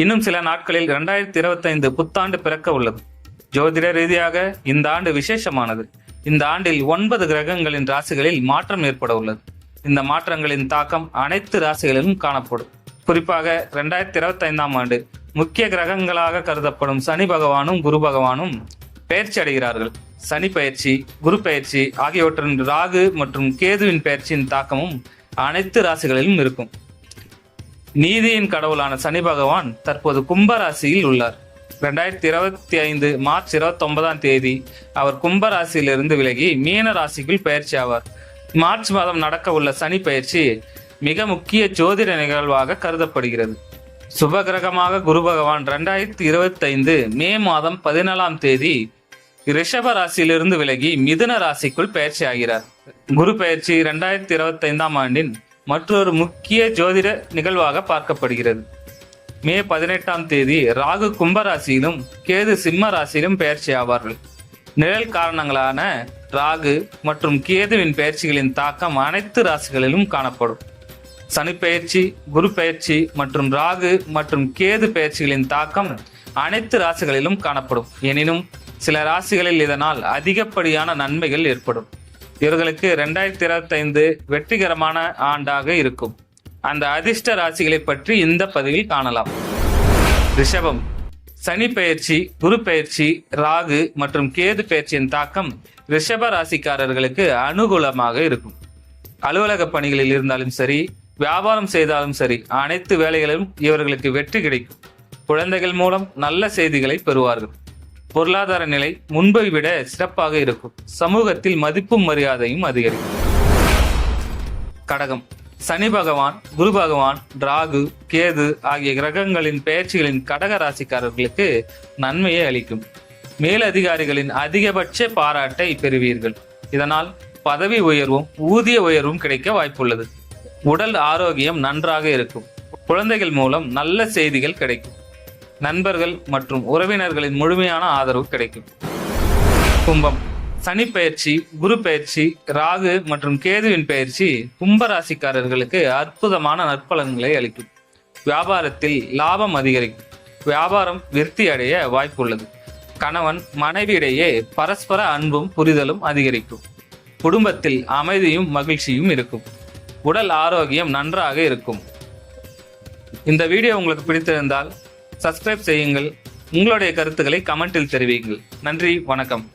இன்னும் சில நாட்களில் இரண்டாயிரத்தி இருபத்தைந்து புத்தாண்டு பிறக்க உள்ளது. ஜோதிட ரீதியாக இந்த ஆண்டு விசேஷமானது. இந்த ஆண்டில் ஒன்பது கிரகங்களின் ராசிகளில் மாற்றம் ஏற்பட உள்ளது. இந்த மாற்றங்களின் தாக்கம் அனைத்து ராசிகளிலும் காணப்படும். குறிப்பாக இரண்டாயிரத்தி இருபத்தைந்தாம் ஆண்டு முக்கிய கிரகங்களாக கருதப்படும் சனி பகவானும் குரு பகவானும் பயிற்சி அடைகிறார்கள். சனி பயிற்சி குரு பயிற்சி ஆகியவற்றின் ராகு மற்றும் கேதுவின் பயிற்சியின் தாக்கமும் அனைத்து ராசிகளிலும் இருக்கும். நீதியின் கடவுளான சனி பகவான் தற்போது கும்பராசியில் உள்ளார். ரெண்டாயிரத்தி இருபத்தி ஐந்து மார்ச் இருபத்தி ஒன்பதாம் தேதி அவர் கும்பராசியிலிருந்து விலகி மீன ராசிக்குள் பயிற்சி ஆவார். மார்ச் மாதம் நடக்க உள்ள சனி பயிற்சி மிக முக்கிய ஜோதிட நிகழ்வாக கருதப்படுகிறது. சுபகிரகமாக குரு பகவான் ரெண்டாயிரத்தி இருபத்தி ஐந்து மே மாதம் பதினேழாம் தேதி ரிஷப ராசியிலிருந்து விலகி மிதுன ராசிக்குள் பயிற்சி ஆகிறார். குரு பயிற்சி ரெண்டாயிரத்தி இருபத்தி ஐந்தாம் ஆண்டின் மற்றொரு முக்கிய ஜோதிட நிகழ்வாக பார்க்கப்படுகிறது. மே பதினெட்டாம் தேதி ராகு கும்ப ராசியிலும் கேது சிம்ம ராசியிலும் பயிற்சி ஆவார்கள். நிழல் காரணங்களான ராகு மற்றும் கேதுவின் பயிற்சிகளின் தாக்கம் அனைத்து ராசிகளிலும் காணப்படும். சனி பயிற்சி குரு பயிற்சி மற்றும் ராகு மற்றும் கேது பயிற்சிகளின் தாக்கம் அனைத்து ராசிகளிலும் காணப்படும். எனினும் சில ராசிகளில் இதனால் அதிகப்படியான நன்மைகள் ஏற்படும். இவர்களுக்கு ரெண்டாயிரத்தி இருபத்தைந்து வெற்றிகரமான ஆண்டாக இருக்கும். அந்த அதிர்ஷ்ட ராசிகளை பற்றி இந்த பதிவில் காணலாம். ரிஷபம் சனி பெயர்ச்சி குரு பெயர்ச்சி ராகு மற்றும் கேது பெயர்ச்சியின் தாக்கம் ரிஷப ராசிக்காரர்களுக்கு அனுகூலமாக இருக்கும். அலுவலக பணிகளில் இருந்தாலும் சரி வியாபாரம் செய்தாலும் சரி அனைத்து வேலைகளிலும் இவர்களுக்கு வெற்றி கிடைக்கும். குழந்தைகள் மூலம் நல்ல செய்திகளை பெறுவார்கள். பொருளாதார நிலை முன்பை விட சிறப்பாக இருக்கும். சமூகத்தில் மதிப்பும் மரியாதையும் அதிகரிக்கும். கடகம். சனி பகவான் குரு பகவான் ராகு கேது ஆகிய கிரகங்களின் பெயர்ச்சிகளின் கடக ராசிக்காரர்களுக்கு நன்மையை அளிக்கும். மேலதிகாரிகளின் அதிகபட்ச பாராட்டை பெறுவீர்கள். இதனால் பதவி உயர்வும் ஊதிய உயர்வும் கிடைக்க வாய்ப்புள்ளது. உடல் ஆரோக்கியம் நன்றாக இருக்கும். குழந்தைகள் மூலம் நல்ல செய்திகள் கிடைக்கும். நண்பர்கள் மற்றும் உறவினர்களின் முழுமையான ஆதரவு கிடைக்கும். கும்பம். சனி பயிற்சி குரு பயிற்சி ராகு மற்றும் கேதுவின் பயிற்சி கும்பராசிக்காரர்களுக்கு அற்புதமான நற்பலன்களை அளிக்கும். வியாபாரத்தில் லாபம் அதிகரிக்கும். வியாபாரம் விருத்தி அடைய வாய்ப்புள்ளது. கணவன் மனைவியிடையே பரஸ்பர அன்பும் புரிதலும் அதிகரிக்கும். குடும்பத்தில் அமைதியும் மகிழ்ச்சியும் இருக்கும். உடல் ஆரோக்கியம் நன்றாக இருக்கும். இந்த வீடியோ உங்களுக்கு பிடித்திருந்தால் சப்ஸ்கிரைப் செய்யுங்கள். உங்களுடைய கருத்துக்களை கமெண்டில் தெரிவியுங்கள். நன்றி வணக்கம்.